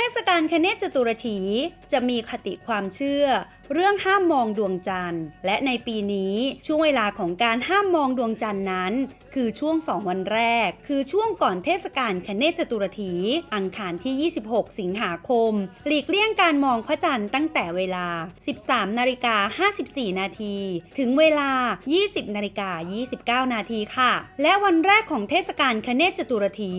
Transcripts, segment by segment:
ทศกาลคเนจตุรถีจะมีคติความเชื่อ เรื่องห้ามมองดวงจันทร์ และในปีนี้ช่วงเวลาของการห้ามมองดวงจันทร์นั้น คือช่วง2วันแรก คือช่วงก่อนเทศกาลคเนจตุรถีอังคารที่ 26 สิงหาคม หลีกเลี่ยงการมองพระจันทร์ตั้งแต่เวลา 13 นาฬิกา 54 นาทีถึงเวลา 20 นาฬิกา 29 นาทีค่ะ และวันแรกของเทศกาลคเนจตุรถี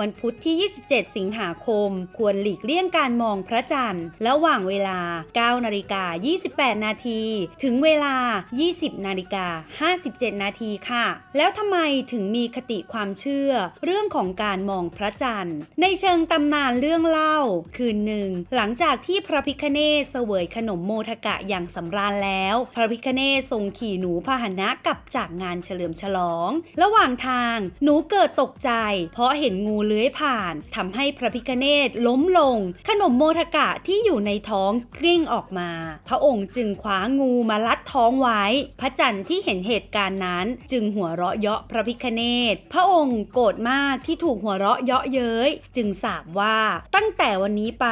วันพุธที่ 27 สิงหาคม ควรหลีกเลี่ยงการมองพระจันทร์ระหว่างเวลา 9 นาฬิกา 28 นาที ถึงเวลา 20 นาฬิกา 57 นาทีค่ะ แล้วทำไมถึงมีคติความเชื่อ เรื่องของการมองพระจันทร์ ในเชิงตำนานเรื่องเล่า คืนหนึ่ง หลังจากที่พระพิคเนศเสวยขนมโมทกะอย่างสำราญแล้ว พระพิคเนศทรงขี่หนูพาหนะกลับจากงานเฉลิมฉลอง ระหว่างทางหนูเกิดตกใจ เพราะเห็นงูเลื้อยผ่านทำให้พระพิคเนศล้มลงขนมโมทกะที่อยู่ในท้องกลิ้งออกมา พระองค์จึงคว้างูมาลัดท้องไว้ พระจันทร์ที่เห็นเหตุการณ์นั้น จึงหัวเราะเยาะพระพิคเนศพระองค์โกรธมากที่ถูกหัวเราะเยาะเย้ย จึงสาบว่าตั้งแต่วันนี้ไป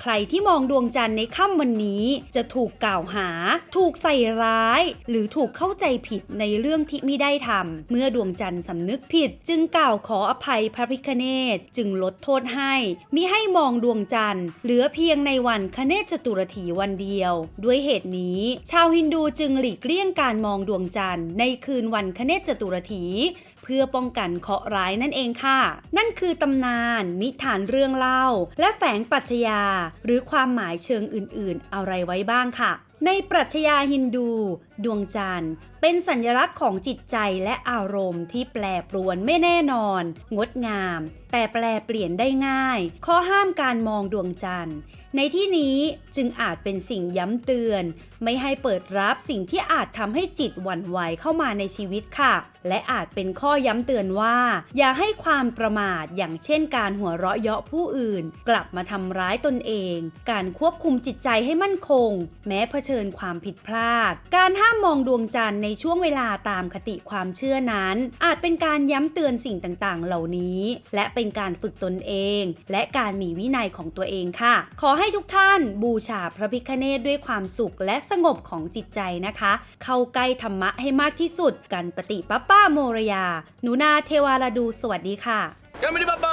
ใครที่มองดวงจันทร์ในค่ำวันนี้จะถูกกล่าวหา ถูกใส่ร้าย หรือถูกเข้าใจผิดในเรื่องที่ไม่ได้ทำเมื่อดวงจันทร์สำนึกผิด จึงกล่าวขออภัยพระพิคเนศจึงลดโทษให้มิให้มองดวงจันทร์เหลือเพียงในวันคเนจตุรถีวันเดียว ด้วยเหตุนี้ ชาวฮินดูจึงหลีกเลี่ยงการมองดวงจันทร์ในคืนวันคเนจตุรถีเพื่อป้องกันเคราะห์ร้ายนั่นเองค่ะ นั่นคือตำนาน นิทานเรื่องเล่า และแฝงปรัชญาหรือความหมายเชิงอื่น ๆ อะไรไว้บ้างค่ะในปรัชญาฮินดู ดวงจันทร์ เป็นสัญลักษณ์ของจิตใจและอารมณ์ที่แปรปรวนไม่แน่นอน งดงาม แต่แปลเปลี่ยนได้ง่าย ข้อห้ามการมองดวงจันทร์ ในที่นี้จึงอาจเป็นสิ่งย้ำเตือน ไม่ให้เปิดรับสิ่งที่อาจทำให้จิตหวั่นไหวเข้ามาในชีวิตค่ะ และอาจเป็นข้อย้ำเตือนว่า อย่าให้ความประมาทอย่างเช่นการหัวเราะเยาะผู้อื่น กลับมาทำร้ายตนเอง การควบคุมจิตใจให้มั่นคง แม้เผชิญความผิดพลาด การห้ามมองดวงจันทร์ในช่วงเวลาตามคติความเชื่อนั้น อาจเป็นการย้ำเตือนสิ่งต่างๆ เหล่านี้ และเป็นการฝึกตนเอง และการมีวินัยของตัวเองค่ะ ขอให้ทุกท่านบูชาพระพิคเนตด้วยความสุขและสงบของจิตใจนะคะ เข้าใกล้ธรรมะให้มากที่สุดกันปฏิป้าป้าโมรยาหนูนาเทวาลาดูสวัสดีค่ะ Kami ni Papa